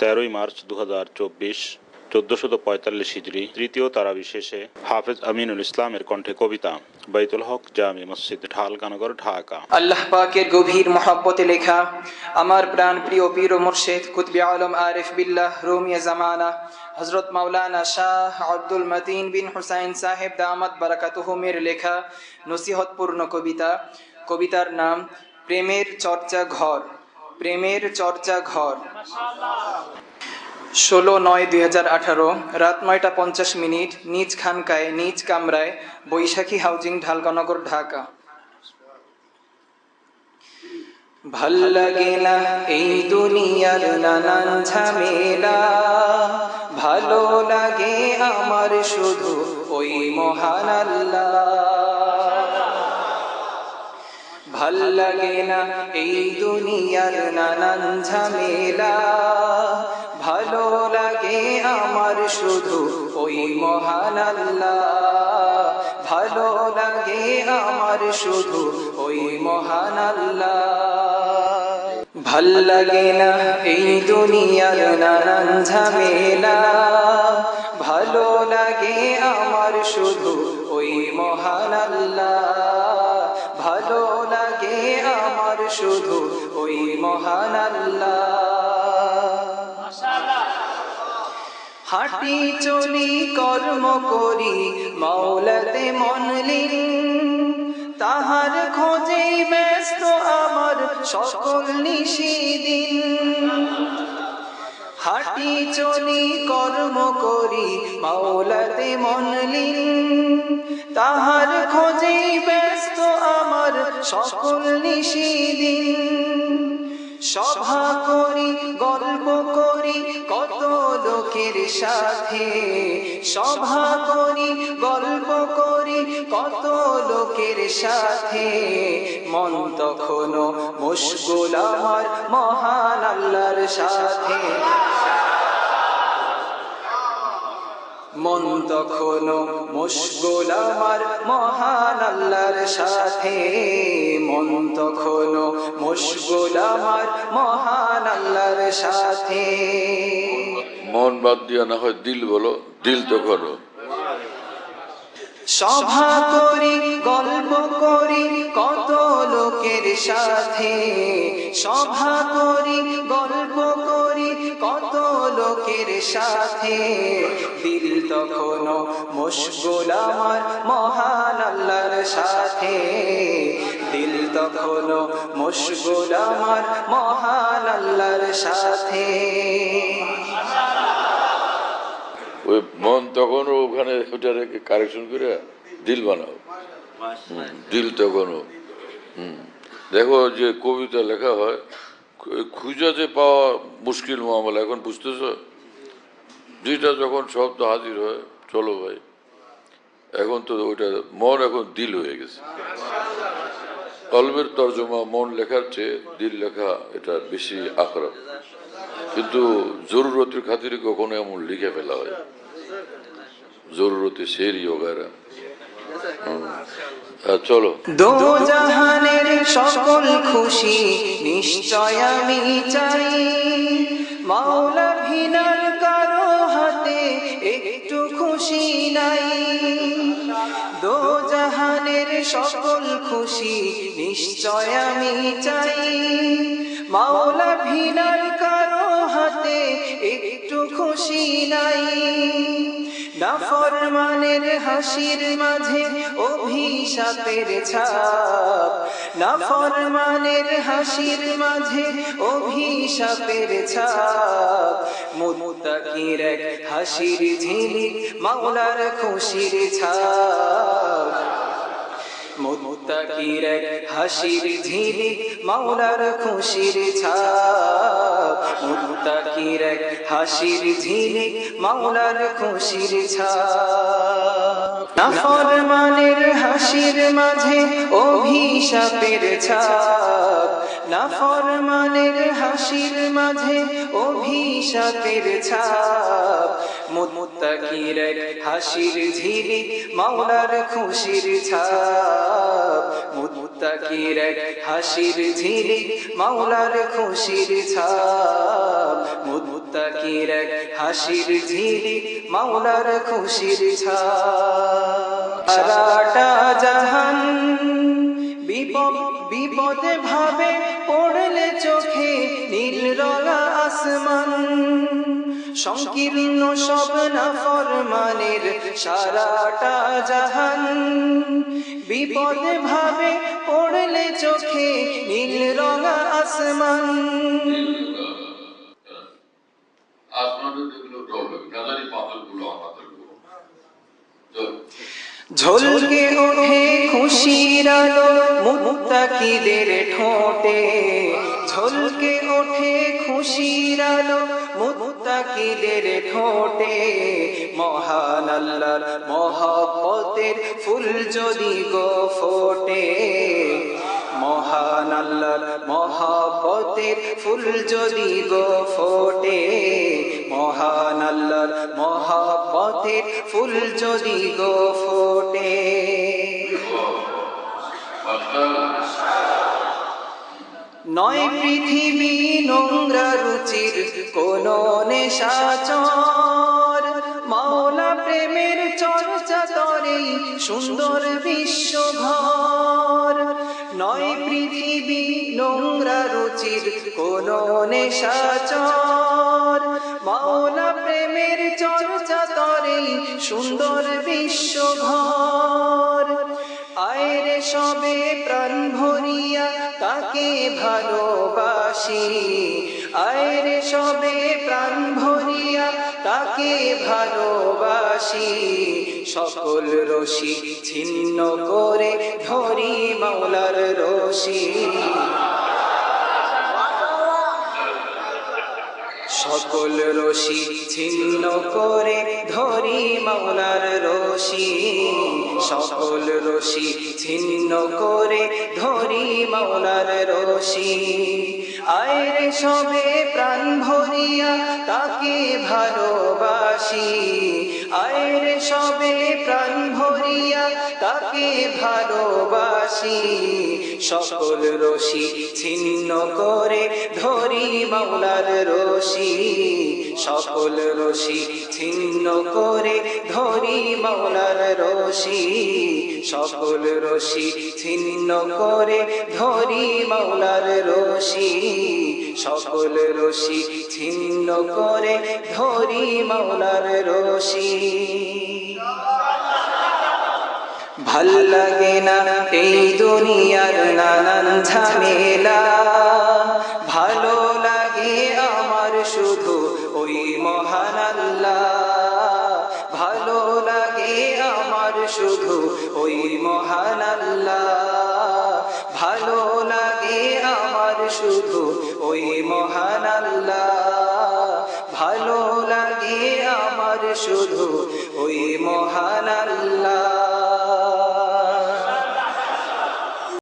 তেরোই মার্চ দু হাজার চব্বিশ, চোদ্দশত পঁয়তাল্লিশ হিজড়ি তৃতীয় তারা বিশেষে হাফেজ আমিনুল ইসলামের কণ্ঠে কবিতা, বাইতুল হক জামি মসজিদ ঢালকানগর ঢাকা। আল্লাহ পাকের গভীর মহাব্বতে লেখা, আমার প্রাণ প্রিয় পীর মুর্শেদ, কুতবি আলম আরিফ বিল্লাহ, রোমিয়া জামানা হজরত মাওলানা শাহ আব্দুল মতিন বিন হুসাইন সাহেব দামাত বারাকাতুহুমের লেখা, নসিহতপূর্ণ কবিতা। কবিতার নাম, প্রেমের চর্চা ঘর। প্রেমের চর্চা ঘর। ষোলো নয় দুই হাজার আঠারো, রাত নয়টা পঞ্চাশ মিনিট, নিজ খানকায়, নিজ কামরায়, বৈশাখী হাউজিং ঢালকানগর ঢাকা। ভালো লাগে না এই দুনিয়ার নানান ঝামেলা। ভালো লাগে আমার শুধু ওই মহান আল্লাহ। ভালো লাগে না এই দুনিয়ার নানান ঝামেলা। ভালো লাগে আমার শুধু ওই মহান আল্লাহ। ভালো লাগে আমার শুধু ওই মহান আল্লাহ। ভালো লাগে না এই দুনিয়ার নানান ঝামেলা। ভালো লাগে আমার শুধু ওই মহান আল্লাহ। শুধু ওই মহান আল্লাহ। হাঁটি চলি, কর্ম করি, মাওলাতে মনলিন তাহার খোঁজে ব্যস্ত আমার সকল নিশিদিন হাঁটি চলি, কর্ম করি, মাওলাতে মনলিন তাহার খোঁজে ব্যস্ত আমার সকল নিশিদিন সভা করি, গল্প করি, কত লোকের সাথে। সভা করি, গল্প করি, কত লোকের সাথে। মন তখনও মুশগুল আমার, মহান আল্লাহর সাথে। মন তখনও মুশগুল আমার মহান আল্লাহর সাথে। মন তখনও মুশগুল আমার মহান আল্লাহর সাথে। মন বাদ দিয়া না হয় দিল বলো দিল তো করো। সভা করি গল্প সাথে সভা করি গল্প করি কত লোকের সাথে। দিল তখনও মুশগুল আমার মহান আল্লাহর সাথে। দিল তখনও মুশগুল আমার মহান আল্লাহর সাথে। ওই মন তখন ওখানে ওটা রেখে কারেকশন করে দিল বানাও। দিল তখনও হুম। দেখো যে কবিতা লেখা হয় খুঁজে যে পাওয়া মুশকিল মামলা, এখন বুঝতেছ? দুইটা যখন শব্দ হাজির হয়, চলো ভাই। এখন তো ওইটা মন এখন দিল হয়ে গেছে। কলমের তর্জমা মন লেখার চেয়ে দিল লেখা এটা বেশি আখরা কিন্তু জরুরতের খাতিরে কখনো এমন লিখে ফেলা হয়। জরুরতে শেরি ওগারা চলো। দো জাহানের সকল খুশি, নিশ্চয় আমি চাই। মাওলা ভিনার কারও হাতে একটু খুশি নাই। দো জাহানের সকল খুশি, নিশ্চয় আমি চাই। মাওলা ভিনার কারও হাতে একটু খুশি নাই। নাফরমানের হাসির মাঝে অভিশাপের ছাপ। নাফরমানের হাসির মাঝে অভিশাপের ছাপ। মুত্তাকির এক হাসির ঝিলিক মাওলার খুশির ছাপ। মুত্তাকির এক হাসির ঝিলিক মাওলার খুশির ছাপ। মুত্তাকির এক হাসির ঝিলিক মাওলার খুশির ছাপ। নাফরমানের হাসির মাঝে অভিশাপের ছাপ। নাফরমানের হাসির মাঝে অভিশাপের ছাপ। মুত্তাকির এক হাসির ঝিলিক মাওলার খুশির ছাপ। মুত্তাকির হাসির ঝিলি মাওলার খুশির ছাপ। মুত্তাকির হাসির ঝিলি মাওলার খুশির ছাপ। সারাটা জাহান বিপদ, বিপদে ভাবে সংকীর্ণ সব না ফরমানের সারাটা জাহান। বিপদে ভাবে পড়লে চোখে নীল রঙা আসমান। ঝলকে ওঠে খুশির আলো মুত্তাকিদের ঠোঁটে। ঝলকে ওঠে খুশির আলো মুত্তাকিদের ঠোঁটে। মহান আল্লাহর মহব্বতের ফুল যদি গো ফোটে। মহান আল্লাহর মহব্বতের ফুল যদি গো ফোটে। মহান আল্লাহর মহব্বতের ফুল যদি গো ফোটে। নয় পৃথিবী নোংরা রুচির কোন নেশাচর। মাওলা প্রেমের চর্চা তরেই সুন্দর বিশ্ব ঘর নয় পৃথিবী নোংরা রুচির কোন নেশাচর। মাওলা প্রেমের চর্চা তরেই সুন্দর বিশ্ব ঘর আয়রে সবে প্রাণ ভালোবাসি আয়রে সবে প্রাণ ভরিয়া তাকে ভালোবাসি। সকল রশি ছিন্ন করে ধরি মাওলার রশি। সকল রশি ছিন্ন করে ধরি মাওলার রশি। সকল রশি ছিন্ন করে ধরি মাওলার রশি। আয়রে সবে প্রাণ ভরিয়া তাকে ভালোবাসি। আয়রে সবে প্রাণ ভরিয়া তাকে ভালোবাসি। সকল রশি ছিন্ন করে ধরি মাওলার রশি। সকল রশি ছিন্ন করে ধরি মাওলার রশি। সকল রশি ছিন্ন করে ধরি মাওলার রশি। সকল রশি ছিন্ন করে ধরি মাওলার রশি। ভালো লাগে না এই দুনিয়ার নানান ঝামেলা। শুধু ওই মহান আল্লাহ। ভালো লাগে আমার শুধু ওই মহান আল্লাহ।